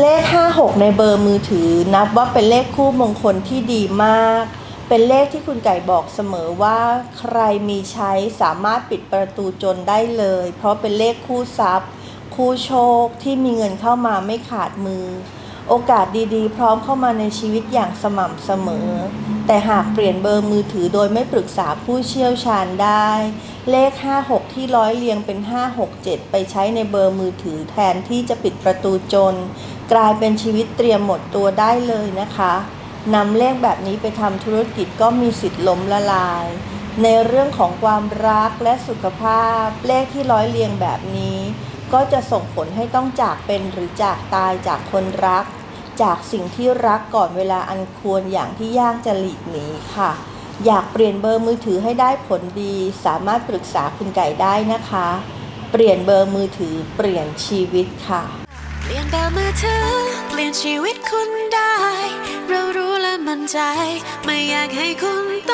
เลข 56 ในเบอร์มือถือ นับว่าเป็นเลขคู่มงคลที่ดีมาก เป็นเลขที่คุณไก่บอกเสมอว่า ใครมีใช้สามารถปิดประตูจนได้เลย เพราะเป็นเลขคู่ทรัพย์ คู่โชคที่มีเงินเข้ามาไม่ขาดมือ โอกาสดีๆ พร้อมเข้ามาในชีวิตอย่างสม่ำเสมอ แต่หากเปลี่ยนเบอร์มือถือโดยไม่ปรึกษาผู้เชี่ยวชาญได้ เลข 56 ที่ร้อยเรียงเป็น 567 ไปใช้ในเบอร์มือถือแทนที่จะปิดประตูจน กลายเป็นชีวิตเตรียมหมดตัวได้เลยนะคะนำเลขแบบนี้ไปทำธุรกิจก็มีสิทธิ์ล้มละลาย ในเรื่องของความรักและสุขภาพ เลขที่ร้อยเรียงแบบนี้ ก็จะส่งผลให้ต้องจากเป็นหรือจากตายจากคนรัก จากสิ่งที่รักก่อนเวลาอันควรอย่างที่ยากจะหลีกหนีค่ะ อยากเปลี่ยนเบอร์มือถือให้ได้ผลดี สามารถปรึกษาคุณไก่ได้นะคะ เปลี่ยนเบอร์มือถือเปลี่ยนชีวิตค่ะ เปลี่ยนเบมือถือเปลี่ยนชีวิตคุณได้ เรารู้และมั่นใจ ไม่อยากให้คุณต้อง